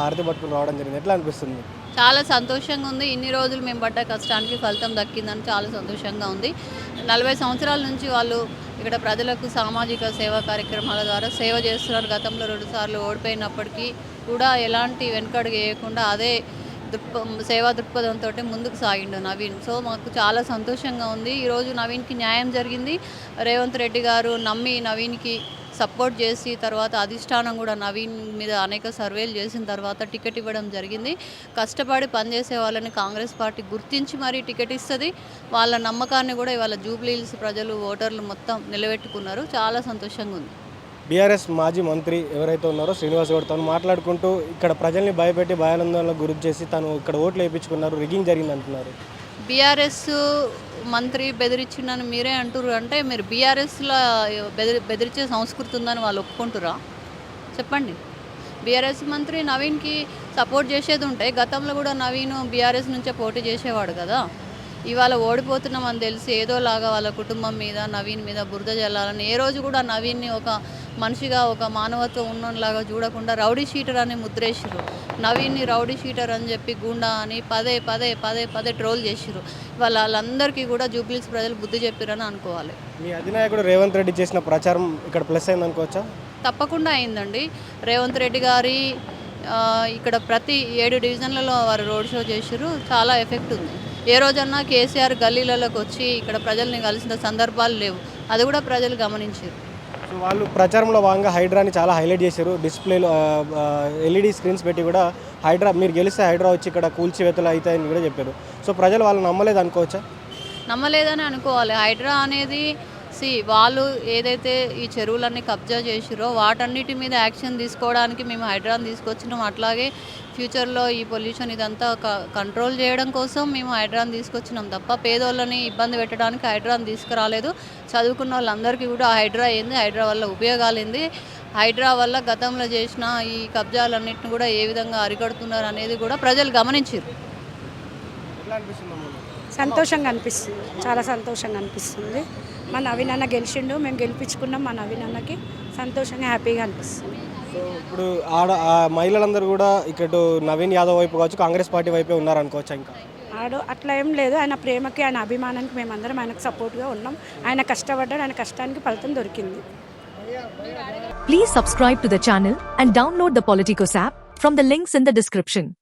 హారతి పట్టుకుని రావడం జరిగింది. ఎట్లా అనిపిస్తుంది? చాలా సంతోషంగా ఉంది. ఇన్ని రోజులు మేము పడ్డ కష్టానికి ఫలితం దక్కిందని చాలా సంతోషంగా ఉంది. నలభై సంవత్సరాల నుంచి వాళ్ళు ఇక్కడ ప్రజలకు సామాజిక సేవా కార్యక్రమాల ద్వారా సేవ చేస్తున్నారు. గతంలో రెండుసార్లు ఓడిపోయినప్పటికీ కూడా ఎలాంటి వెనుకడుగు వేయకుండా అదే దృక్ప సేవా దృక్పథంతో ముందుకు సాగిండు నవీన్. సో మాకు చాలా సంతోషంగా ఉంది. ఈరోజు నవీన్కి న్యాయం జరిగింది. రేవంత్ రెడ్డి గారు నమ్మి నవీన్కి సపోర్ట్ చేసి తర్వాత అధిష్టానం కూడా నవీన్ మీద అనేక సర్వేలు చేసిన తర్వాత టికెట్ ఇవ్వడం జరిగింది. కష్టపడి పనిచేసే వాళ్ళని కాంగ్రెస్ పార్టీ గుర్తించి మరీ టికెట్ ఇస్తుంది. వాళ్ళ నమ్మకాన్ని కూడా ఇవాళ జూబ్లీహిల్స్ ప్రజలు ఓటర్లు మొత్తం నిలబెట్టుకున్నారు. చాలా సంతోషంగా ఉంది. బీఆర్ఎస్ మాజీ మంత్రి ఎవరైతే ఉన్నారో శ్రీనివాస్ గౌడ్ తను మాట్లాడుకుంటూ ఇక్కడ ప్రజల్ని భయపెట్టి భయానందాలకు గురి చేసి తను ఇక్కడ ఓట్లు వేయించుకున్నారు. రిగింగ్ జరిగింది అంటున్నారు బీఆర్ఎస్ మంత్రి బెదిరించిందని మీరే అంటుర్రు. అంటే మీరు బీఆర్ఎస్లో బెదిరి బెదిరించే సంస్కృతి ఉందని వాళ్ళు ఒప్పుకుంటురా చెప్పండి. బీఆర్ఎస్ మంత్రి నవీన్కి సపోర్ట్ చేసేది ఉంటే గతంలో కూడా నవీన్ బీఆర్ఎస్ నుంచే పోటీ చేసేవాడు కదా? ఇవాళ ఓడిపోతున్నామని తెలిసి ఏదోలాగా వాళ్ళ కుటుంబం మీద నవీన్ మీద బురద జల్లాలని ఏ రోజు కూడా నవీన్ని ఒక మనిషిగా ఒక మానవత్వం ఉన్నలాగా చూడకుండా రౌడీ షీటర్ అని ముద్రేసిరు నవీన్ని రౌడీ షీటర్ అని చెప్పి గుండా అని పదే పదే పదే పదే ట్రోల్ చేసిరు వాళ్ళ వాళ్ళందరికీ కూడా జూబ్లీస్ ప్రజలు బుద్ధి చెప్పారని అనుకోవాలి. మీ అధినాయకుడు రేవంత్ రెడ్డి చేసిన ప్రచారం ఇక్కడ ప్లస్ అయింది అనుకోవచ్చా? తప్పకుండా అయిందండి. రేవంత్ రెడ్డి గారి ఇక్కడ ప్రతి ఏడు డివిజన్లలో వారు రోడ్ షో చేసిరు చాలా ఎఫెక్ట్ ఉంది. ఏ రోజన్నా కేసీఆర్ గల్లీలలోకి వచ్చి ఇక్కడ ప్రజల్ని కలిసిన సందర్భాలు లేవు. అది కూడా ప్రజలు గమనించారు. సో వాళ్ళు ప్రచారంలో భాగంగా హైడ్రాని చాలా హైలైట్ చేశారు. డిస్ప్లేలో ఎల్ఈడి స్క్రీన్స్ పెట్టి కూడా హైడ్రా మీరు గెలిస్తే హైడ్రా వచ్చి ఇక్కడ కూల్చివేతలు అవుతాయని కూడా చెప్పారు. సో ప్రజలు వాళ్ళు నమ్మలేదు అనుకోవచ్చా నమ్మలేదని అనుకోవాలి. హైడ్రా అనేది సి వాళ్ళు ఏదైతే ఈ చెరువులన్నీ కబ్జా చేసిరో వాటన్నిటి మీద యాక్షన్ తీసుకోవడానికి మేము హైడ్రాని తీసుకొచ్చినాం. అట్లాగే ఫ్యూచర్లో ఈ పొల్యూషన్ ఇదంతా క- కంట్రోల్ చేయడం కోసం మేము హైడ్రాని తీసుకొచ్చినాం. తప్ప పేదోళ్ళని ఇబ్బంది పెట్టడానికి హైడ్రాని తీసుకురాలేదు. చదువుకున్న వాళ్ళందరికీ కూడా హైడ్రా ఏంది హైడ్రా వల్ల ఉపయోగాలు ఏంది? హైడ్రా వల్ల గతంలో చేసిన ఈ కబ్జాలన్నింటిని కూడా ఏ విధంగా అరికడుతున్నారు అనేది కూడా ప్రజలు గమనించారు సంతోషంగా అనిపిస్తుంది. చాలా సంతోషంగా అనిపిస్తుంది. మా నవీన్ అన్న గెలిచిండు మేము గెలిపించుకున్నాం మా నవీన్ అన్నకి సంతోషంగా హ్యాపీగా అనిపిస్తుంది. సో ఇప్పుడు ఆడ ఆ మహిళలందరూ కూడా ఇక్కడ నవీన్ యాదవ్ వైపు కావచ్చు కాంగ్రెస్ పార్టీ వైపే ఉన్నారు అనుకోవచ్చా ఇంకా? ఆడు అట్లా ఏం లేదు. ఆయన ప్రేమకి ఆయన అభిమానానికి మేమందరం ఆయనకు సపోర్ట్గా ఉన్నాం. ఆయన కష్టపడ్డాడు ఆయన కష్టానికి ఫలితం దొరికింది. Please subscribe to the channel and download the Politicos app from the links in the description.